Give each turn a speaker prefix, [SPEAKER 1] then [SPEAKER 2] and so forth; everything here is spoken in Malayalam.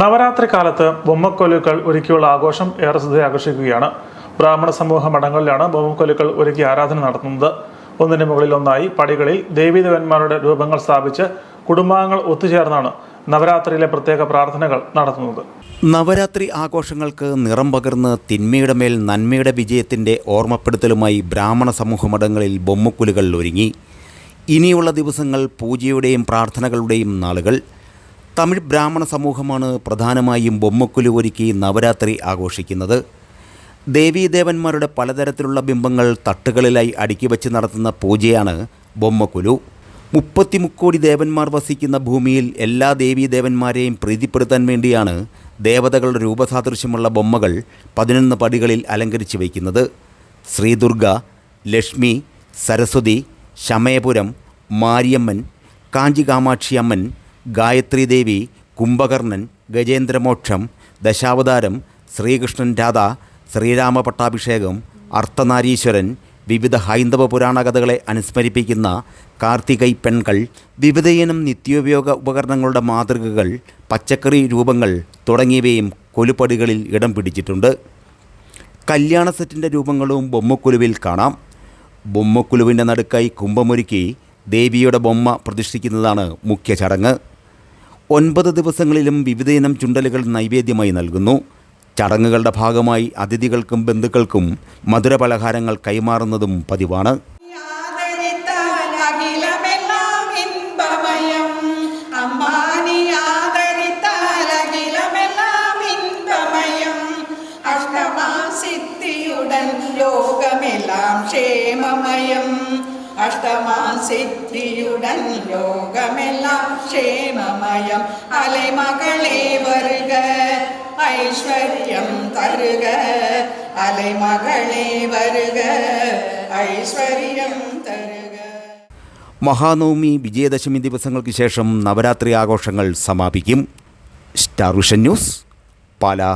[SPEAKER 1] നവരാത്രി കാലത്ത് ബൊമ്മക്കൊലുക്കൾ ഒരുക്കിയുള്ള ആഘോഷം ഏറെ ശ്രദ്ധ ആകർഷിക്കുകയാണ് ബ്രാഹ്മണ സമൂഹ മഠങ്ങളിലാണ് ബൊമ്മക്കൊലുക്കൾ ഒരുക്കി ആരാധന നടത്തുന്നത്. ഒന്നിന് മുകളിൽ ഒന്നായി പടികളിൽ ദേവീദേവന്മാരുടെ രൂപങ്ങൾ സ്ഥാപിച്ച് കുടുംബാംഗങ്ങൾ ഒത്തുചേർന്നാണ് നവരാത്രിയിലെ പ്രത്യേക പ്രാർത്ഥനകൾ നടത്തുന്നത്.
[SPEAKER 2] നവരാത്രി ആഘോഷങ്ങൾക്ക് നിറം പകർന്ന് തിന്മയുടെ മേൽ നന്മയുടെ വിജയത്തിന്റെ ഓർമ്മപ്പെടുത്തലുമായി ബ്രാഹ്മണ സമൂഹ മഠങ്ങളിൽ ബൊമ്മക്കുലുകൾ ഒരുങ്ങി. ഇനിയുള്ള ദിവസങ്ങൾ പൂജയുടെയും പ്രാർത്ഥനകളുടെയും നാളുകൾ. തമിഴ് ബ്രാഹ്മണ സമൂഹമാണ് പ്രധാനമായും ബൊമ്മക്കുലു ഒരുക്കി നവരാത്രി ആഘോഷിക്കുന്നത്. ദേവീദേവന്മാരുടെ പലതരത്തിലുള്ള ബിംബങ്ങൾ തട്ടുകളിലായി അടുക്കി വച്ച് നടത്തുന്ന പൂജയാണ് ബൊമ്മക്കുലു. മുപ്പത്തി മുക്കോടി ദേവന്മാർ വസിക്കുന്ന ഭൂമിയിൽ എല്ലാ ദേവീദേവന്മാരെയും പ്രീതിപ്പെടുത്താൻ വേണ്ടിയാണ് ദേവതകളുടെ രൂപസാദൃശ്യമുള്ള ബൊമ്മകൾ പതിനൊന്ന് പടികളിൽ അലങ്കരിച്ച് വയ്ക്കുന്നത്. ശ്രീദുർഗ ലക്ഷ്മി സരസ്വതി ശമയപുരം മാരിയമ്മൻ കാഞ്ചി കാമാക്ഷിയമ്മൻ ഗായത്രി ദേവി കുംഭകർണൻ ഗജേന്ദ്രമോക്ഷം ദശാവതാരം ശ്രീകൃഷ്ണൻ രാധ ശ്രീരാമ പട്ടാഭിഷേകം അർത്ഥനാരീശ്വരൻ വിവിധ ഹൈന്ദവ പുരാണ കഥകളെ അനുസ്മരിപ്പിക്കുന്ന കാർത്തികൈ പെൺകൾ വിവിധയിനം നിത്യോപയോഗ ഉപകരണങ്ങളുടെ മാതൃകകൾ പച്ചക്കറി രൂപങ്ങൾ തുടങ്ങിയവയും കൊലുപടികളിൽ ഇടം പിടിച്ചിട്ടുണ്ട്. കല്യാണ സെറ്റിന്റെ രൂപങ്ങളും ബൊമ്മക്കുലുവിൽ കാണാം. ബൊമ്മക്കുലുവിന്റെ നടുക്കായി കുംഭമൊരുക്കി ദേവിയുടെ ബൊമ്മ പ്രതിഷ്ഠിക്കുന്നതാണ് മുഖ്യ ചടങ്ങ്. ഒൻപത് ദിവസങ്ങളിലും വിവിധയിനം ചുണ്ടലുകൾ നൈവേദ്യമായി നൽകുന്നു. ചടങ്ങുകളുടെ ഭാഗമായി അതിഥികൾക്കും ബന്ധുക്കൾക്കും മധുരപലഹാരങ്ങൾ കൈമാറുന്നതും പതിവാണ്.
[SPEAKER 3] ലോകമെല്ലാം ക്ഷേമമയം. അഷ്ടമാ സിദ്ധിയുടൻ ലോകമെല്ലാം ക്ഷേമം ക്ഷേമമയം അലൈമകളെ വരുക ഐശ്വര്യം തരുക. അലൈമകളെ വരുക ഐശ്വര്യം
[SPEAKER 2] മഹാനവമി വിജയദശമി ദിവസങ്ങൾക്ക് ശേഷം നവരാത്രി ആഘോഷങ്ങൾ സമാപിക്കും. Star news Pala.